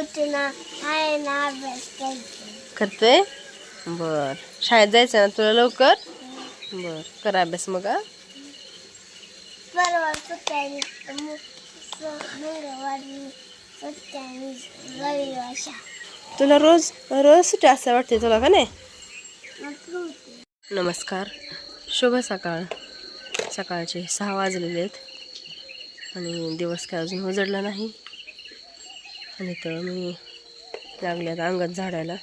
आहे ना अभ्यास करते बर. शाळेत जायचं ना तुला लवकर? बर. कर अभ्यास मग हा. परवा सुट्ट्याने मु- स- मंगळवारी सुट्ट्याने रविवार शाळा. तुला रोज रोज सुट्टी असं वाटते तुला का नाही? मग होते. नमस्कार. शुभ सकाळ. सकाळचे सहा वाजलेले आहेत. आणि दिवस काय अजून उजडला नाही. आणि तर मी लागले आता अंगत झाडायला.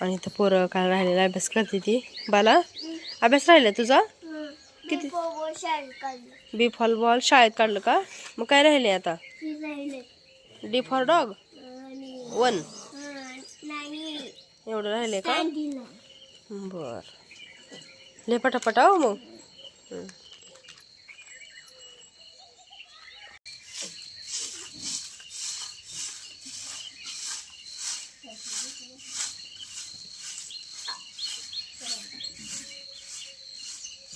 आणि तर पोरं काल राहिलेला अभ्यास करते ती. बाला अभ्यास राहिला तुझा? किती? बी फॉल बॉल शाळेत काढलं का? मग काय राहिले आता? डी फॉर डॉग वन एवढं राहिले का? बर. ले पटापट आहो मग हं. राजा तुम्ही पेचे तुम्ही पेचे राहून दिले त्या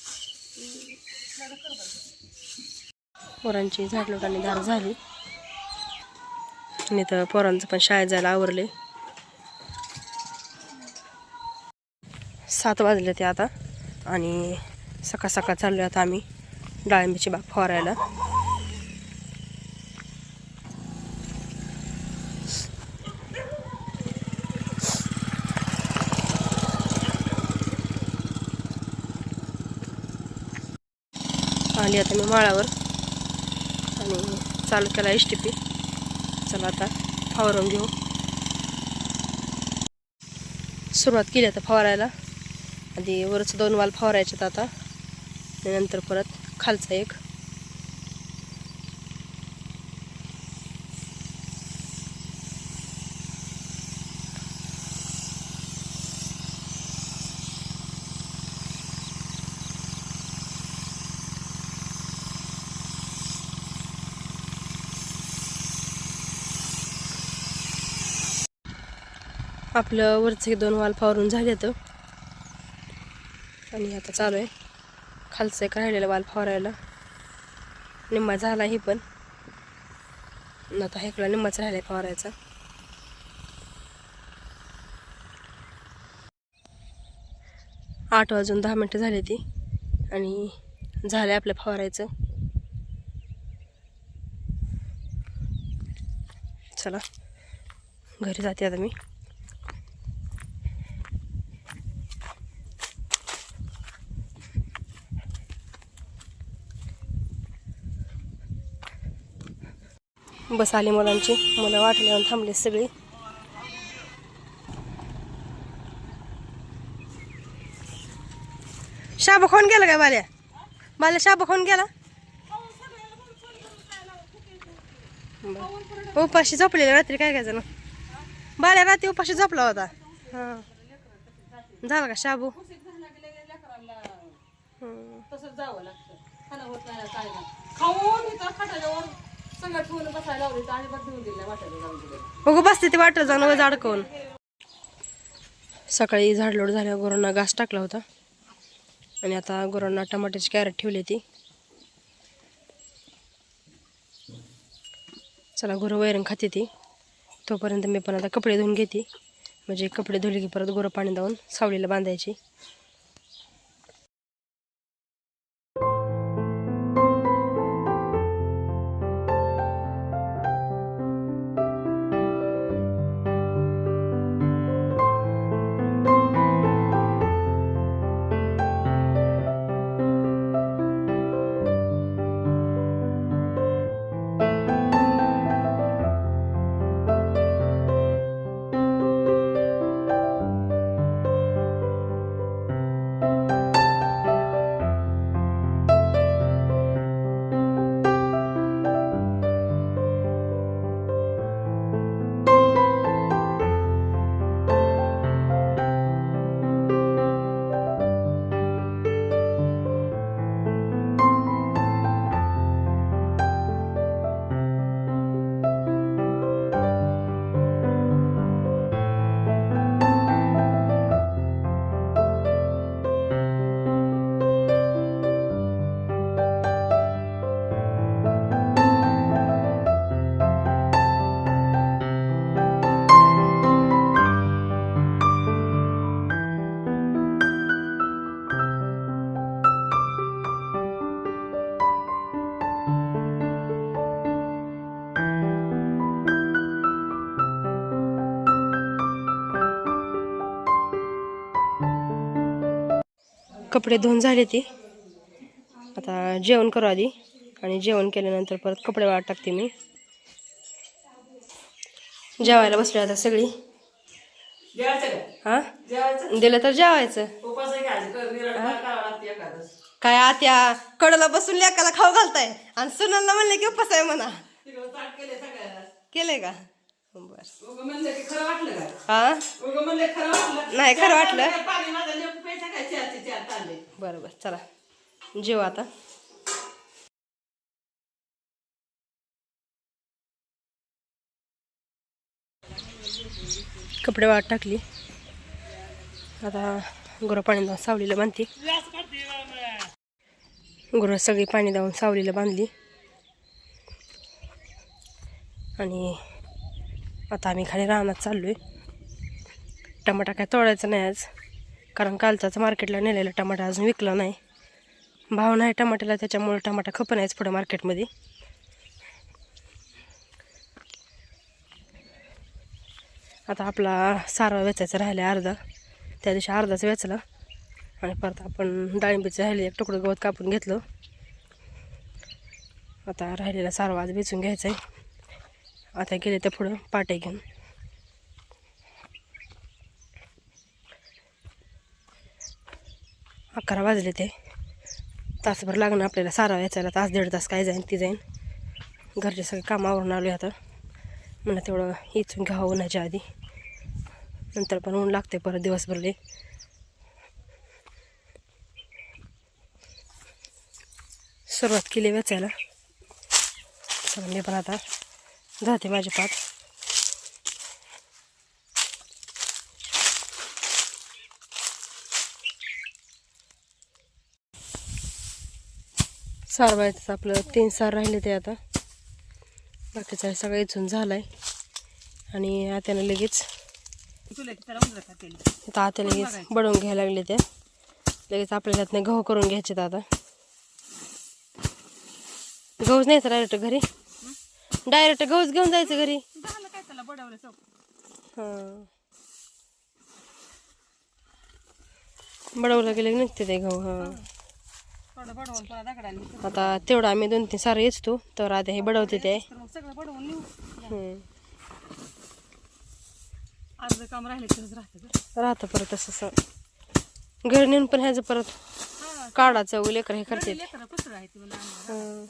पोरांची झाड झाडलोटाने धार झाली. आणि तर पोरांचं पण शाळेत जायला आवरले. सात वाजले ते आता. आणि सकाळ सकाळ चाललो आता आम्ही. डाळिंबीची बाग फवारायला. आली आता मी माळावर. आणि चालू केला एस टी पी. चला आता फवारून घेऊ. सुरुवात केली आता फवारायला. आधी वरचं दोन वाल फवारायचे आता. नंतर परत खालचा एक. आपलं वरचे दोन वाल फवारून झाले तर. आणि आता चालू आहे. खालचं एक राहिलेलं वाल फवारायला निम्मा झाला ही पण. आणि आता इकडं निम्माच राहिला फवारायचा आठ वाजून दहा मिनटं झाली ती. आणि झालं आपलं फवारायचं चला. घरी जाते आता मी. बस आली मुलांची. मुलं वाटल्यावर थांबले सगळी. शाबा खाऊन गेला काय बाल्या? बाल्या शाबा खाऊन गेला? उपाशी झोपलेला रात्री काय काय जण? बाल्या रात्री उपाशी झोपला होता. हा. झाला का शाबू? जावं लागतं. खाऊन इथं ठेवून बसायला लावली तर अजिबात वाटायला जाऊन दिलं बघू बसते ते वाटत जाऊन वज अडकवून. सकाळी झाडलोड झाल्यावर गुरांना घास टाकला होता. आणि आता गुरांना टमाट्याची कॅरेट ठेवली ती. चला गुरं वैरण खाते ती. तोपर्यंत मी पण आता कपडे धुवून घेते. म्हणजे कपडे धुले की परत गुरं पाणी लावून सावलीला बांधायची. कपडे धुवून झाले ती. आता जेवण करू आधी. आणि जेवण केल्यानंतर परत कपडे वाट टाकते मी. जेवायला बसले आता सगळी. हां? हा दिलं तर जेवायचं. काय आत्या कडला बसून लेकाला खाऊ घालताय? आणि सुनाला म्हणले की उपास आहे म्हणा. केले केलंय का? हा? नाही, खरं वाटलं. बरं बरं चला. जेव आता. कपडे वाट टाकली. आता गुरं पाणी लावून सावलीला बांधते. गुरं सगळी पाणी लावून सावलीला बांधली. आणि आता आम्ही खाली रानात आहे टमाटा काय तोडायचा नाही आज. कारण कालचाच मार्केटला नेलेला टमाटा अजून विकला नाही. भाव नाही टमाट्याला त्याच्यामुळे टमाटा खपन नाहीच पुढं मार्केटमध्ये. आता आपला सारवा वेचायचा राहिला अर्धा. त्या दिवशी अर्धाच वेचला. आणि परत आपण डाळिंबीचं राहिले एक तुकडं गवत कापून घेतलं. आता राहिलेला सारवा आज वेचून घ्यायचा आहे आता गेले त्या पुढं पाटे घेऊन. अकरा वाजले ते. तासभर लागणं आपल्याला सारा याचायला तास दीड तास काय जाईन ती जाईन. घरचे सगळे कामावरून आलो आता. म्हणा तेवढं इचून घ्यावं उन्हाच्या आधी. नंतर पण ऊन लागते परत दिवसभरले. सुरुवात केली वेचायला. चला मी पण आता जाते माझे पाच सार व्हायचं आपलं तीन सार राहिले ते आता. बाकीचा सगळं इथून झालाय. आणि आत्यानं लगेच आता आत्या लगेच बडवून घ्यायला लागले ते. लगेच आपल्याला त्यातनं गहू करून घ्यायचे आता. गहूच नाही डायरेक्ट घरी? डायरेक्ट गहूच घेऊन जायचं घरी. झालं काय त्याला बडवलं हां. गेलं की निघते ते गहू हां. थोडं बडवून पुन्हा दगडाने आता तेवढं आम्ही दोन तीन सारं येचतो तर आता हे बडवते ते. तर मग सगळं बडवून नेऊ. हम्म. आज काम राहिले तरच राहतं राहतं परत असं घरी नेऊन पण ह्याचं परत हा. काढाचं लेकर हे करते लेकरं कुसरं आहे ती म्हणून आणलं.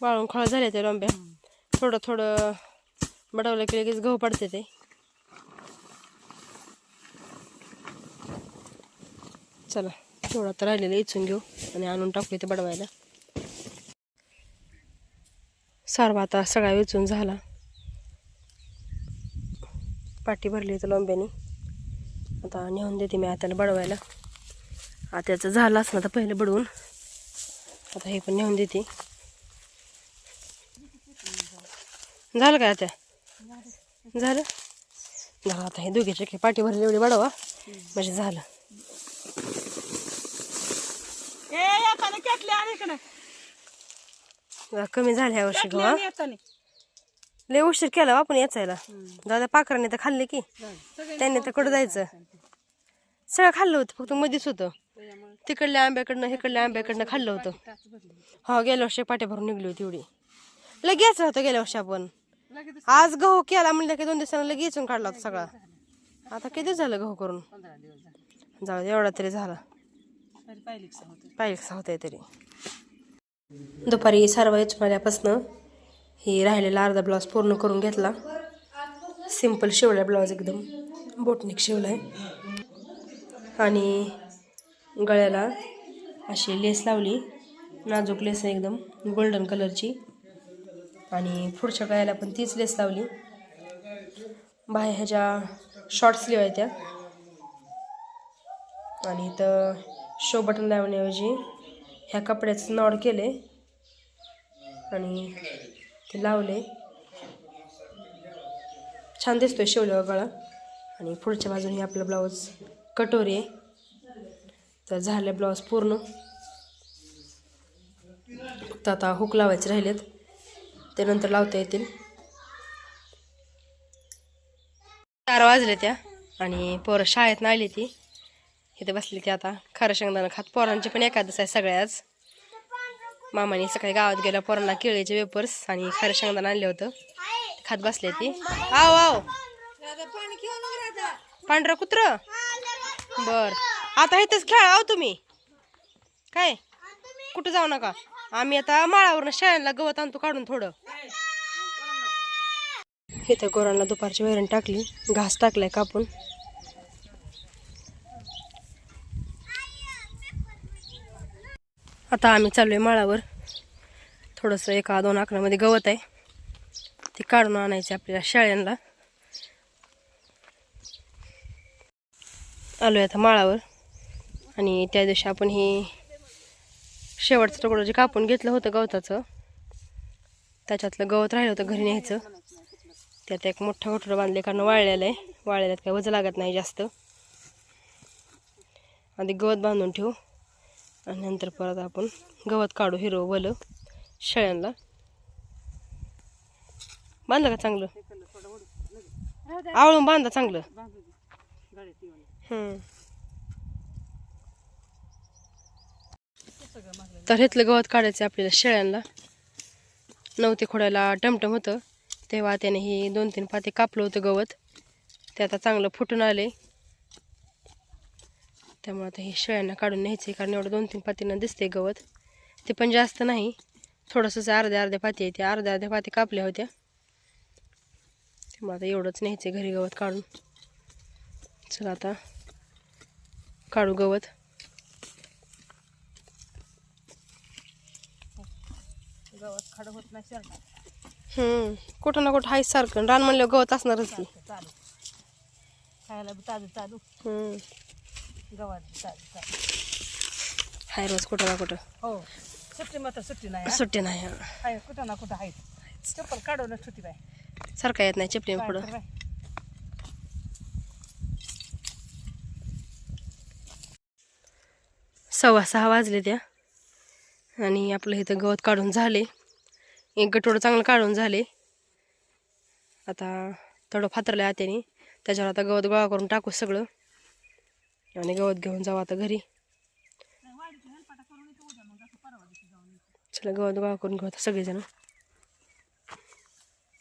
वाळून खळ झाले ते लोंब्या थोडं थोडं बडवलं की लगेच गहू पडते ते. चला थोडं तर राहिलेलं इचून घेऊ आणि आणून टाकू इथे बडवायला. सारवा आता सगळा वेचून झाला. पाठी भरली इथं लोंब्यानी आता नेऊन देते मी आत्याला बडवायला. आत्याचं झालं असं आता पहिलं बडवून. आता हे पण नेऊन देते. झालं काय आता? झालं? झालं आता हे दोघीचे काही पाठी भरली एवढी बडवा म्हणजे झालं. कमी झाले ह्या वर्षी हा? येताना. लय उशीर केला हो आपण याचायला दादा पाखराने तर खाल्ले की. त्यांनी तर कुठं जायचं? सगळं खाल्लं होतं फक्त मध्येच होतं. तिकडल्या आंब्याकडनं इकडल्या आंब्याकडनं खाल्लं होतं. हो गेल्या वर्षी पाट्या भरून निघली होती एवढी. लगेच होतं गेल्या वर्षी आपण. आज गहू केला म्हणलं की दोन दिवसांना लगेच इचून काढला होता सगळा. आता किती झालं गहू करून? जाऊ दे एवढा तरी झाला. होतं पाहिजे कसा होतंय? तरी. दुपारी सर्व आल्यापासनं ही राहिलेला अर्धा ब्लाऊज पूर्ण करून घेतला. सिंपल शिवला ब्लाऊज एकदम. बोटनिक शिवलाय. आणि गळ्याला अशी लेस लावली. नाजूक लेस आहे एकदम. गोल्डन कलरची. आणि पुढच्या गळ्याला पण तीच लेस लावली. बाहेर ह्याच्या शॉर्ट स्लीव आहे त्या. आणि इथं शो बटन लावण्याऐवजी ह्या कपड्याचं नॉड केले आणि ते लावले छान दिसतोय शिवल्यावर गळा. आणि पुढच्या बाजूने आपला ब्लाऊज कटोरी आहे. तर झाले ब्लाऊज पूर्ण. फक्त आता हुक लावायचे राहिलेत. ते नंतर लावता येतील. चार वाजले त्या आणि पोरं शाळेत आली ती. इथे बसली ती आता. खरं शेंगदाणं खात. पोरांची पण एकादस आहे सगळ्याच. मामाने सकाळी गावात गेल्या पोरांना केळीचे वेपर्स आणि खरं शेंगदाणं आणले होतं. खात बसले ती. आव आव. पांढरं कुत्र? बर. आता इथंच खेळा आहो तुम्ही. काय? कुठं जाऊ नका? आम्ही आता माळावरनं शाळेला गवत आणतो काढून थोडं. इथं गोरांना दुपारची वैरण टाकली. घास टाकलाय कापून. आता आम्ही चाललोय माळावर. थोडंसं एका दोन आकड्यामध्ये गवत आहे. ते काढून आणायचे आपल्याला शाळ्यांना आलोय आता माळावर. आणि त्या दिवशी आपण हे शेवटचं तुकडं जे कापून घेतलं होतं गवताचं त्याच्यातलं गवत राहिलं होतं घरी न्यायचं. त्यात एक मोठं घोटरं बांधले कारण वाळलेलं आहे. वाळलेल्यात काही वजन लागत नाही जास्त. आधी गवत बांधून ठेवू आणि नंतर परत आपण गवत काढू हिरो वलं शेळ्यांना बांधलं का चांगलं? आवळून बांधा चांगलं. तर हेतलं गवत काढायचं आपल्याला शेळ्यांना. नव्हते खोड्याला टमटम होतं. तेव्हा त्याने हे दोन तीन पाते कापलं होतं गवत. ते आता चांगलं फुटून आले. त्यामुळे आता हे शेळ्यांना काढून न्यायचं कारण एवढं दोन तीन पातींना दिसते गवत. ते पण जास्त नाही. थोडंसंच अर्ध्या अर्ध्या पाती आहे त्या अर्ध्या अर्ध्या पाती कापल्या होत्या. त्यामुळे आता एवढंच न्यायचे घरी गवत काढून. चला आता काढू गवत. गवत खड होत नाही हम्म. कुठं ना कुठं आहेच सारखं. रान म्हणलं गवत असणारच की. चालू खायला ताजं चालू हम्म. गवत ताजं चालू हाय रोज कुठं ना कुठं. हो. सुट्टी मात्र सुट्टी नाही. सुट्टी नाही हा. आहे कुठं ना कुठं आहेत चप्पल काढून सुट्टी बाय सारखा येत नाही चिपटी काय पुढं. सव्वा सहा वाजले त्या. आणि आपलं इथं गवत काढून झाले. एक गटोडं चांगलं काढून झाले. आता थोडं फातरलं आहे त्याने त्याच्यावर आता गवत गोळा करून टाकू सगळं. आणि गवत घेऊन जाऊ आता घरी. चला गवत गोळा करून घेऊ आता सगळेजण.